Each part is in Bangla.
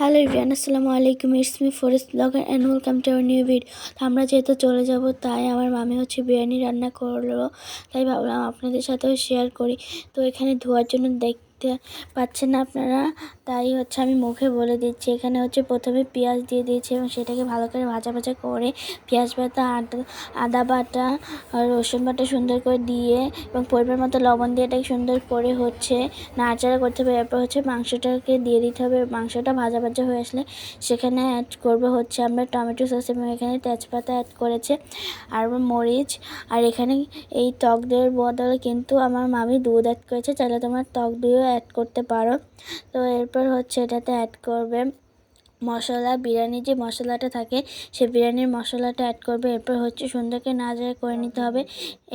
হ্যালো ইভিয়ান আসসালামু আলাইকুম it's me forest blogger and welcome to our new vid আমরা যেহেতু চলে যাব, তাই আমার মামি হচ্ছে বিরিয়ানি রান্না করল। তাই ভাবলাম আপনাদের সাথেও শেয়ার করি। তো এখানে ধোয়ার জন্য দেখতে পাচ্ছেন না আপনারা। তাই হচ্ছে আমি মুখে বলে দিচ্ছি, এখানে হচ্ছে প্রথমে পেঁয়াজ দিয়ে দিয়েছি এবং সেটাকে ভালো করে ভাজা ভাজা করে পেঁয়াজ বাটা আদা আদা বাটা রসুন বাটা সুন্দর করে দিয়ে এবং পরিমাণ মতো লবণ দিয়ে এটাকে সুন্দর করে হচ্ছে নাড়াচাড়া করতে হবে। এরপর হচ্ছে মাংসটাকে দিয়ে দিতে হবে। মাংসটা ভাজা ভাজা হয়ে আসলে সেখানে অ্যাড করব হচ্ছে আমরা টমেটো সস এবং এখানে তেজপাতা অ্যাড করেছে আর মরিচ। আর এখানে এই টক দইয়ের বদলে কিন্তু আমার মামি দুধ অ্যাড করেছে। চাইলে তোমার টক দইও অ্যাড করতে পারো। তো এরপর হচ্ছে এটাতে অ্যাড করবে। মশলা, বিরিয়ানির যে মশলাটা থাকে, সে বিরিয়ানির মশলাটা অ্যাড করবে। এরপর হচ্ছে সুন্দরকে নাড়াচাড়া করে নিতে হবে।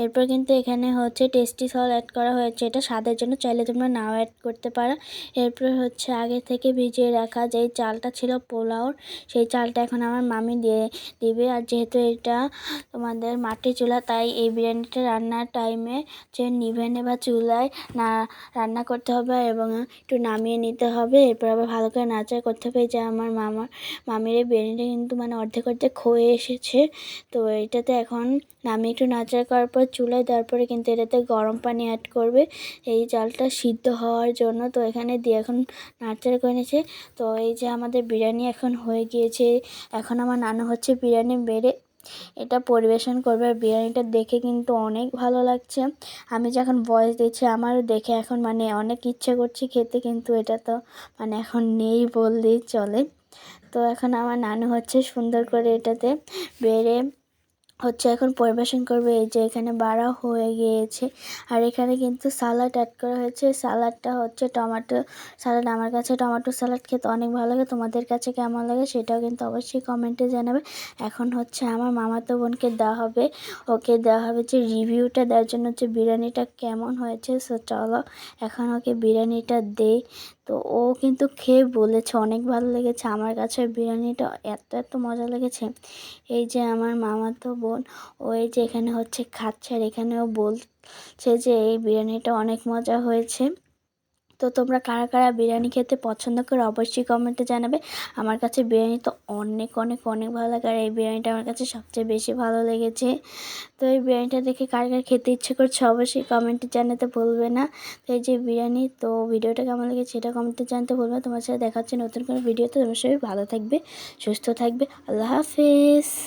এরপর কিন্তু এখানে হচ্ছে টেস্টি সল অ্যাড করা হয়েছে। এটা স্বাদের জন্য চাইলে তোমরা নাও অ্যাড করতে পারো। এরপর হচ্ছে আগে থেকে ভিজিয়ে রাখা যেই চালটা ছিল পোলাওর, সেই চালটা এখন আমার মামি দিয়ে দিবে। আর যেহেতু এটা তোমাদের মাটি চুলা, তাই এই বিরিয়ানিটা রান্নার টাইমে যে নিভেনে বা চুলায় না রান্না করতে হবে এবং একটু নামিয়ে নিতে হবে। এরপর আবার ভালো করে নাচাড়া করতে হবে। যে আমার মামা মামির এই বিরিয়ানিটা কিন্তু মানে অর্ধেক অর্ধেক হয়ে এসেছে। তো এটাতে এখন নামিয়ে একটু নাচাড়া করার পর চুলায় দেওয়ার পরে কিন্তু এটাতে গরম পানি অ্যাড করবে। এই চালটা সিদ্ধ হওয়ার জন্য তো এখানে দিয়ে এখন নাড়াচাড়া করে নিয়েছে। তো এই যে আমাদের বিরিয়ানি এখন হয়ে গিয়েছে, এখন আমার নানু হচ্ছে বিরিয়ানি বেড়ে এটা পরিবেশন করবে। আর বিরিয়ানিটা দেখে কিন্তু অনেক ভালো লাগছে। আমি যখন ভয়েস দিচ্ছি, আমারও দেখে এখন মানে অনেক ইচ্ছে করছে খেতে, কিন্তু এটা তো মানে এখন নেই বললেই চলে। তো এখন আমার নানু হচ্ছে সুন্দর করে এটাতে বেড়ে হচ্ছে এখন পরিবেশন করবে এই যে এখানে বাড়া হয়ে গিয়েছে। আর এখানে কিন্তু সালাড অ্যাড করা হয়েছে। সালাডটা হচ্ছে টমেটো সালাড। আমার কাছে টমেটো সালাড খেতে অনেক ভালো লাগে। তোমাদের কাছে কেমন লাগে সেটাও কিন্তু অবশ্যই কমেন্টে জানাবে। এখন হচ্ছে আমার মামাতো বোনকে দেওয়া হবে। ওকে দেওয়া হবে যে রিভিউটা দেওয়ার জন্য হচ্ছে বিরিয়ানিটা কেমন হয়েছে। সো চলো এখন ওকে বিরিয়ানিটা দেই। তো ও কিন্তু খেয়ে বলেছে, অনেক ভালো লেগেছে। আমার কাছে বিরিয়ানিটা এত এত মজা লেগেছে। এই যে আমার মামাতো বোন ও এই যে এখানে হচ্ছে খাচ্ছে আর এখানেও বলছে যে এই বিরিয়ানিটা অনেক মজা হয়েছে। তো তোমরা কারা কারা বিরিয়ানি খেতে পছন্দ করে অবশ্যই কমেন্টে জানাবে। আমার কাছে বিরিয়ানি তো অনেক অনেক অনেক ভালো লাগে আর এই বিরিয়ানিটা আমার কাছে সবচেয়ে বেশি ভালো লেগেছে। তো এই বিরিয়ানিটা দেখে কার কার খেতে ইচ্ছে করছে অবশ্যই কমেন্টে জানাতে ভুলবে না। তো এই যে বিরিয়ানি, তো ভিডিওটা কেমন লেগেছে সেটা কমেন্টে জানতে বলবে তোমার সাথে দেখাচ্ছে নতুন কোনো ভিডিওতে। তোমার সবাই ভালো থাকবে, সুস্থ থাকবে। আল্লাহ হাফিজ।